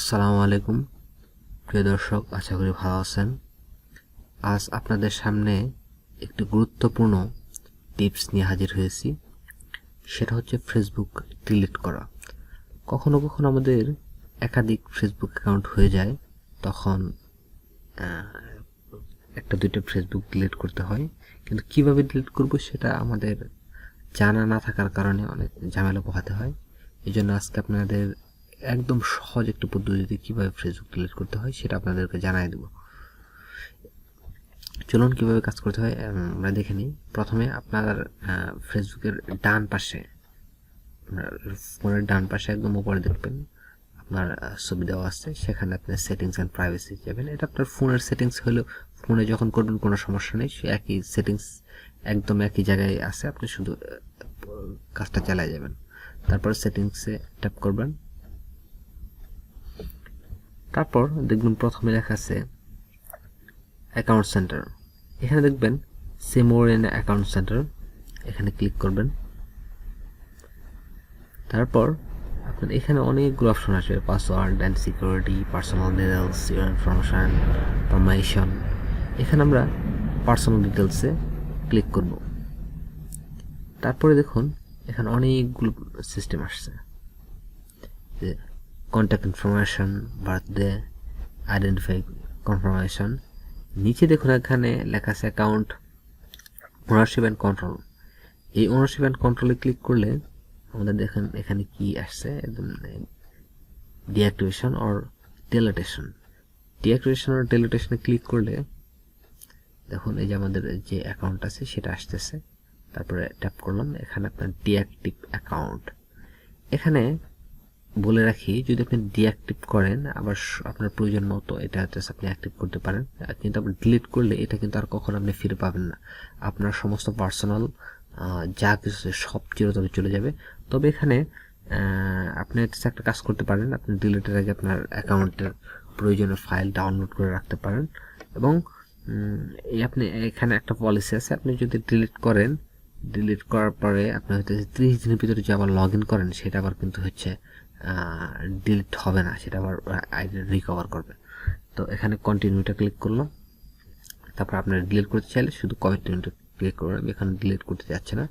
আসসালামু আলাইকুম। প্রিয় দর্শক, আশা করি ভালো আছেন। আজ আপনাদের সামনে একটি গুরুত্বপূর্ণ টিপস নিয়ে হাজির হয়েছি। সেটা হচ্ছে ফেসবুক ডিলিট করা। কখনো কখনো আমাদের একাধিক ফেসবুক অ্যাকাউন্ট হয়ে যায়, তখন একটা দুইটা ফেসবুক ডিলিট করতে হয়। কিন্তু কীভাবে ডিলিট করব সেটা আমাদের জানা না থাকার কারণে অনেক ঝামেলা পোহাতে হয়। এই জন্য আজকে আপনাদের একদম সহজ একটা পদ্ধতিতে কীভাবে ফেসবুক ডিলিট করতে হয় সেটা আপনাদেরকে জানাই দেবো। চলুন কীভাবে কাজ করতে হয় আমরা দেখে নিই। প্রথমে আপনার ফেসবুকের ডান পাশে ফোনের ডান পাশে একদম উপরে দেখবেন, আপনার ছবি দেওয়া আছে। সেখানে আপনি সেটিংস অ্যান্ড প্রাইভেসি যাবেন। এটা আপনার ফোনের সেটিংস হলেও ফোনে যখন করবেন কোনো সমস্যা নেই, সে একই সেটিংস একদম একই জায়গায় আছে। আপনি শুধু কাজটা চালিয়ে যাবেন। তারপর সেটিংসে ট্যাপ করবেন। তারপর দেখবেন প্রথমে লেখা আছে অ্যাকাউন্ট সেন্টার এখানে দেখবেন see more in account centre এখানে ক্লিক করবেন। তারপর আপনার এখানে অনেকগুলো অপশন আসবে password and security personal details your information permission এখানে আমরা পার্সোনাল ডিটেলসে ক্লিক করব। তারপরে দেখুন, এখানে অনেকগুলো সিস্টেম আসছে। যে contact information birthday identify confirmation নিচে দেখুন এখানে লেখা আছে অ্যাকাউন্ট ওনারশিপ অ্যান্ড কন্ট্রোল এই ওনারশিপ অ্যান্ড কন্ট্রোলে ক্লিক করলে আমাদের দেখেন এখানে কি আসছে, একদম deactivation or deletion deactivation or ডেলিটেশনে click করলে দেখুন এই যে আমাদের যে অ্যাকাউন্ট আছে সেটা আসতেছে। তারপরে ট্যাপ করলাম, এখানে আপনার ডিঅ্যাক্টিভ অ্যাকাউন্ট এখানে বলে রাখি, যদি আপনি ডিঅ্যাক্টিভ করেন, আবার আপনার প্রয়োজন মতো এটা হচ্ছে আপনি অ্যাক্টিভ করতে পারেন কিন্তু আপনি ডিলিট করলে এটা কিন্তু আর কখনো আপনি ফিরে পাবেন না। আপনার সমস্ত পার্সোনাল যা কিছু সব চিরতরে চলে যাবে। তবে এখানে আপনি হচ্ছে একটা কাজ করতে পারেন, আপনি ডিলিটের আগে আপনার অ্যাকাউন্টের প্রয়োজনীয় ফাইল ডাউনলোড করে রাখতে পারেন। এবং আপনি, এখানে একটা পলিসি আছে, আপনি যদি ডিলিট করেন ডিলিট করার পরে আপনি হয়তো ত্রিশ দিনের ভিতরে যে আবার লগ ইন করেন, সেটা আবার কিন্তু হচ্ছে ডিলিট হবে না, সেটা আবার রিকভার করবে। তো এখানে কন্টিনিউটা ক্লিক করলাম তারপর আপনার ডিলিট করতে চাইলে শুধু কন্টিনিউটা ক্লিক করবেন আমি এখানে ডিলিট করতে যাচ্ছে না।